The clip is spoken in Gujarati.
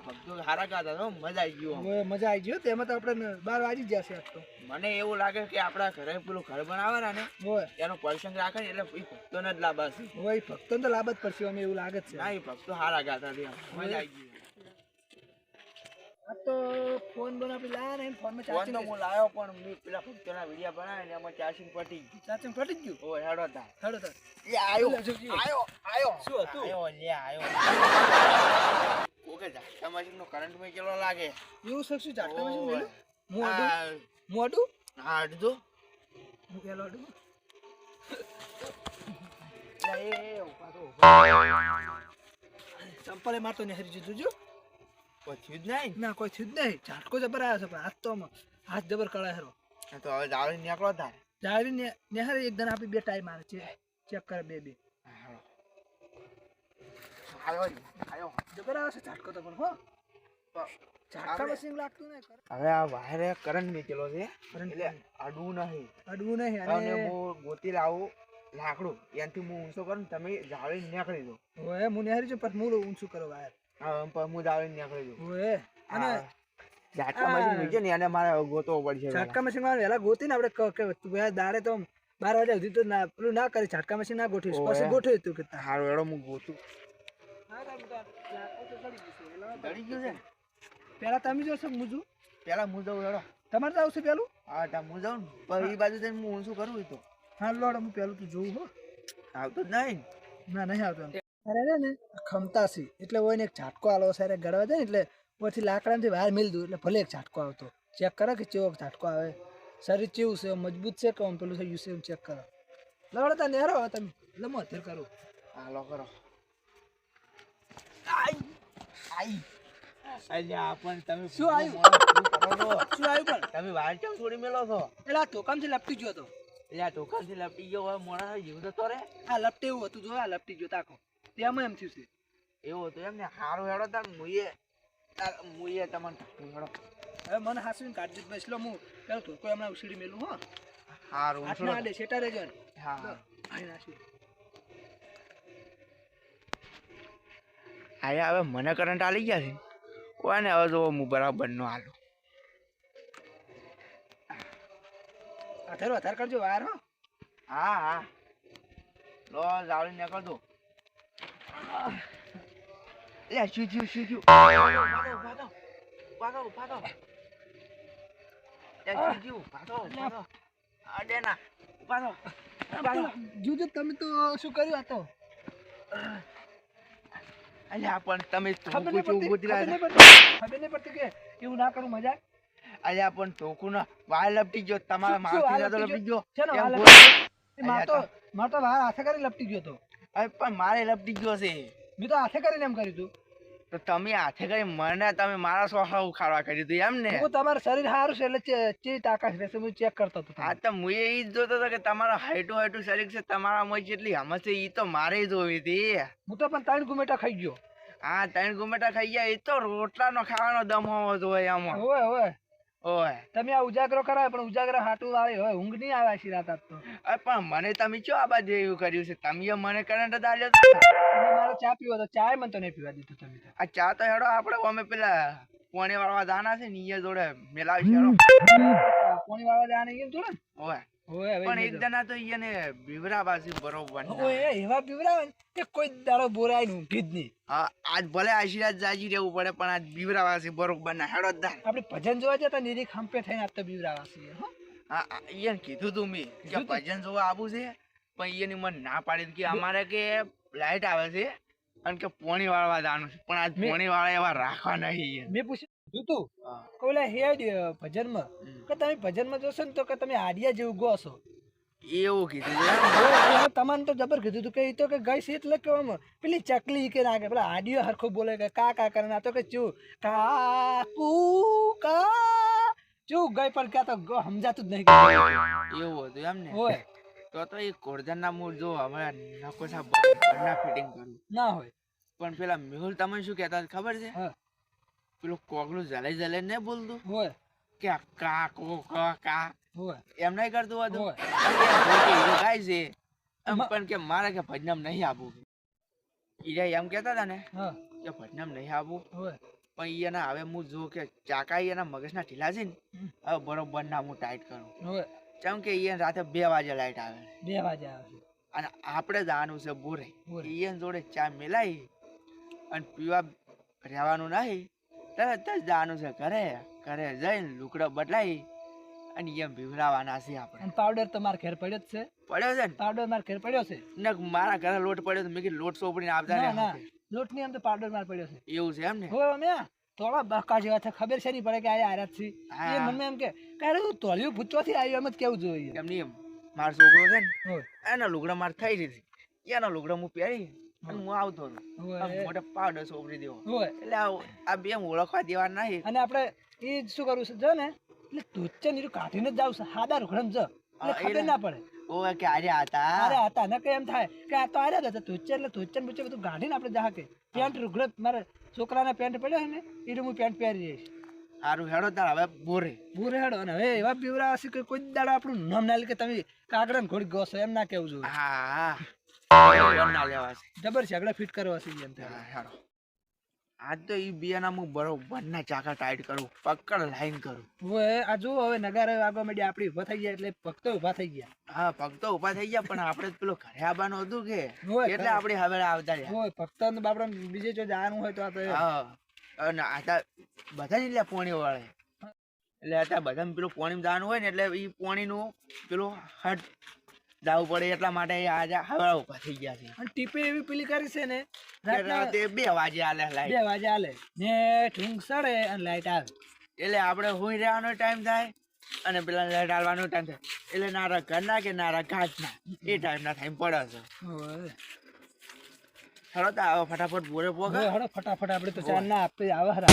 પેલા ભક્તો હારા ગાતા તો મજા આવી ગયો મજા આવી ગયો તેમાં તો આપણે બાર વાગી જશે આજ તો. મને એવું લાગે કે આપણા ઘરે પેલું ઘર બનાવવાના ને એનો પ્રસંગ રાખે ને એટલે એ ભક્તોને જ લાભ હશે એ ભક્તોને તો લાભ જ પડશે અમે એવું લાગે છે. ના એ ભક્તો હારા ગાતા મજા આવી ગઈ. આ તો ફોન બોન આપણે લાયા ને ફોનમાં ચાર્જિંગ તો હું લાવ્યો પણ મેં પેલા ભક્તોના વિડિયા બનાવ્યા ને એમાં ચાર્જિંગ પટી ગયું. ચાર્જિંગ ફટી ગયું? ઓ હેડો તા. હેડો તા. એ આયો. આયો આયો. શું હતું? આયો લે આયો. ઓકે ઝાટકા મશીન નો કરંટમાં કેટલો લાગે? એવું છે શું ઝાટકા મશીન. મેલું? મોડું આ હું અડધો? હું પેલો અડું? લે, એ, એ, ઊભા થો, ઊભા. ચંપલે મારતો ને હરી દીધું જો. પછી જ નહીં? ના કોઈ થયું જ નહીં. ઝાટકો જબર આવ્યો છે પણ હાથ તો હાથ જબર કળા હેરો. તો હવે જાળી નીકળો તાર. જાળી ને નેહરે એક દન આપી બે ટાઈમ મારે છે. ચેક કરે બે બે. જ, આયો જબર આવે છે ઝાટકો તો પણ હો. ઝાટકા આપણે- મશીન લાગતું નહીં હવે આ વાયરે કરંટ નીકળ્યો છે. એટલે અડવું નહીં. અડવું નહીં અને અને હું ગોતી લાવું લાકડું. એનાથી હું ઊંચો કરું તમે જાળી નીકળી દો ઓએ હું છું પણ હું ઊંચું કરો વાયર હા પણ હું જાળી નીકળી દઉં ઓએ અને ઝાટકા મશીન મૂક્યો ને એને મારે ગોતવો પડશે ઝાટકા મશીનમાં વહેલા ગોતી ને આપણે તું દાડે તો બાર વાગ્યા સુધી તો ના પેલું ના કરી ઝાટકા મશીન ના ગોઠવીશ. પછી ગોઠવ્યું તું કે હારું એડો હું ગોતું. દળી ગયું છે પેલા તમે જોશો મુજુ પેલા હું એડો તમારે તો આવશે પેલું? હા તા હું જાઉં ને. એ બાજુ જઈને હું શું કરું તો? હા લોડ હું પેલું તું જોઉં હો. આવતો જ નહીં ના. નહીં આવતો અરે રે ને ખમતાસી એટલે હોય ને એક ઝાટકો આલો સારે ગળવા જાય ને એટલે પછી લાકડામાંથી બહાર મિલ દઉં એટલે ભલે એક ઝાટકો આવતો. ચેક કરો કે ચેવો ઝાટકો આવે. શરીર ચેવું છે મજબૂત છે કે પેલું છે ચેક કરો. લવડો તા નેહરો હવે તમે. એટલે હું અત્યારે કરું. હાલો કરો. અલ્યા પણ તમે શું આયુ? શું આવ્યું પણ? તમે વાર કેમ છોડી મેલો છો? એટલે આ ધોકામથી લપટી ગયો હતો એટલે આ ટોકાથી લપટી ગયો હોય મોડા જીવ તો રે આ લપટે એવું હતું જો આ લપટી ગયો તાકો. તેમાં એમ થયું છે. એવું હતું એમ ને હારું હેડો તાર મુઈએ. તાર મુઈએ તમને હેડો. હવે મને હાસુ કાઢી દીધું એટલે હું પેલો હમણાં ઉછીડી મેલું હો. હારું હા. અહીં આયા હવે મને કરંટ આલી ગયા છે. કોઈને હવે જો હું બરાબર નો હાલું. વધારે વધારે કરજો વાર હા? હા લો જાળી નીકળ દો લે શું થયું શું થયું? ઊભા થો, ઊભા થો, ઊભા ના. જોજો તમે તો શું કર્યું આ તો? અલ્યા પણ તમે પડતી ઉતર્યા ખબર નહીં પડતી કે એવું ના કરું મજા અલ્યા પણ ટોકું ના વાળ લપટી ગયો તમારા માથે તો લપટી ગયો? છે ને વાળ માર તો માર તો વાર હાથે કરી લપટી ગયો તો. અરે પણ મારે લપટી ગયો છે. મેં તો હાથે કરીને એમ કર્યું તું. તો તમે હાથે કરી મને તમે મારા સોફા ઉખાડવા કરી દીધું એમ ને? હું તમારું શરીર સારું છે એટલે ચે- તાકાત રહેશે હું ચેક કરતો હતો હા તો હું એ જ જોતો હતો કે તમારા હાઈટું હાઈટું શરીર છે તમારા માં જેટલી હમસ છે એ તો મારે જોવી હતી. હું તો પણ ત્રણ ગુમેટા ખાઈ ગયો. હા ત્રણ ગુમેટા ખાઈ ગયા એ તો રોટલાનો ખાવાનો દમ હોવો જોઈએ આમાં હોય હોય ઓય તમે આ ઉજાગરો કરાય પણ ઉજાગરો હાટું વાળી હોય ઊંઘ નહીં આવે આશી રાત આજ તો. અરે પણ મને તમે ચો આ બાજુ એવું કર્યું છે? તમે મને કરંટ દાલ્યો અને ચા પીવો તો ચાય મને તો નહીં પીવા દીધું તમે આ ચા તો હેડો આપણે અમે પેલા પોણી વાળવા દાના છે ને ઈ જોડે મેલાવી હેડો. પોણી વાળવા દાના ગયું જોડે ઓય. પણ એક જણા તો ઈને બીવરા બરોબર ઓય એવા પીવડાવે કે કોઈ દાડો બોરાય ઊંઘી જ નહીં. આજ ભલે આશીર્વાદ જાજી રહેવું પડે પણ આજ બીવરા બરોબર ના હેડો દા આપણે ભજન જોવા જતા નીરી ખંપે થઈને આજ તો બીવડાવા છીએ હો કીધું તું મેં કે ભજન જોવા આવું છે પણ ઈયની મને ના પાડી કે અમારે કે લાઈટ આવે છે અને કે પોણી વાળવા જવાનું છે. પણ આજ પોણી વાળા એવા રાખવા નહીં મેં પૂછ્યું તું હા. કોઈલા હેડ ભજનમાં. કે તમે ભજનમાં જોશો ને તો કે તમે આડિયા જેવું ગો છો? એવું કીધું તમારે તો જબર કીધું હતું કે એ તો કે ગઈ છે એટલે પેલી ચકલી કે નાખે પેલા આડિયો હરખો બોલે કે કા કા કરે ના તો કે ચુ. કા કુ કા ચુ ગઈ પણ ક્યાં તો સમજાતું જ નહીં એવું હતું એમ ને? હોય. તો તો એ કોરજનના મૂળ જો હવે નકોસા ફિટિંગ કરું. ના હોય. પણ પેલા મેહુલ તમે શું કહેતા ખબર છે? હા. પેલું કોકલું જલાઈ જલાઈ ને બોલતું? હોય. કે કા કો ક હોય. એમ નહીં કરતું હતું ગાય છે. એમ પણ કે મારે કે ભજનામ નહીં આપવું ઈરા એમ કહેતા હતા ને હા. કે ભજનામ નહીં આપવું પણ એના હવે હું જો કે ચાકા એના મગજના ઢીલા છે ને હવે બરોબર ના હું ટાઈટ કરું. કેમ કે એને રાતે બે વાગે લાઈટ આવે. બે વાગે આવે અને આપણે જવાનું છે બોરે. બોરે. એને જોડે ચા મિલાઈ અને પીવા રહેવાનું નહીં. તરત જ જવાનું છે ઘરે ઘરે જઈને લુકડો બદલાઈ અને એમ ભીવરાવાના છે આપણે. પાવડર તો મારા ઘેર પડ્યો જ છે. પડ્યો છે પાવડર મારે ઘેર પડ્યો છે. ને મારા ઘરે લોટ પડ્યો તો મેં કીધું લોટ સોપડીને આપતા ના ના લોટની. એમ તો પાવડર માર પડ્યો છે. એવું છે એમ ને? હોય અમે થોડા બકા જેવા છે ખબર છે નહીં પડે કે આ આરાત છે. એ મને એમ કે કારે તોળિયું ભૂચોથી આવ્યો એમ જ કેવું જોઈએ. એમ નહીં એમ. મારો છોકરો છે ને એના લુગડા માર થઈ રહી એના લુગડો હું પહેરી હું આવતો મોટો પાવડર સોપરી દેવો. એટલે આ બે ઓળખવા દેવાના નહીં. અને આપણે એ શું કરવું છે જો ને એટલે તુચ્ચે નીરું કાઢીને જ જાવ છે. હાદા રોકડમ જ. એટલે ખબર ના પડે. ઓવે કે આજે હતા? અરે હતા ને કે એમ થાય. કે આ તો આર્યા હતા તુચ્ચે એટલે ને બુચ્ચે બધું કાઢીને આપણે જા કે. પેન્ટ રૂખડો મારે છોકરાના પેન્ટ પડ્યો ને એ હું પેન્ટ પહેરી જઈશ સારું હેડો તાર હવે બોરે. બોરે હેડો અને હવે એવા બીવરા હશે કે કોઈ દાડો આપણું નામ ના લે કે તમે કાગડા ને ઘોડી ગયો એમ ના કેવું જોઈએ. હા. ના લેવા છે જબર છે આગળ ફિટ કરવા છે એમ થાય. હા, આજ તો ઈ બિયાના હું બરોબર ના ચાકા ટાઈટ કરું પકડ લાઈન કરું. હવે આ જુઓ હવે નગારે આગળ મળી આપણી ઊભા થઈ ગયા એટલે ભક્તો ઊભા થઈ ગયા. હા પગ તો ઊભા થઈ ગયા પણ આપણે પેલો ઘરે આવવાનું હતું કે? એટલે. આપણે હવે આવતા રહ્યા. હોય ભક્તો ને બાપડા બીજે જો જવાનું હોય તો આ હા અને આતા બધા જ એટલે પોણી વાળે. એટલે અત્યારે બધા પેલું પોણી જવાનું હોય ને એટલે એ પોણીનું પેલું હટ જવું પડે એટલા માટે આજે હવે ઊભા થઈ ગયા છે. અને ટીપે એવી પેલી કરી છે ને રાતે બે વાગે આલે લાઈટ બે વાગે હાલે ને ઠૂંક સડે અને લાઈટ આવે. એટલે આપણે હુઈ રહેવાનો ટાઈમ થાય અને પેલા લાઈટ હાલવાનો ટાઈમ થાય. એટલે નારા ઘરના કે નારા ઘાટના એ ટાઈમના ટાઈમ પડે છે. હરો તો આવો ફટાફટ બોરે પોગા. હળો ફટાફટ આપણે તો ચાર ના આપે આવે હરા.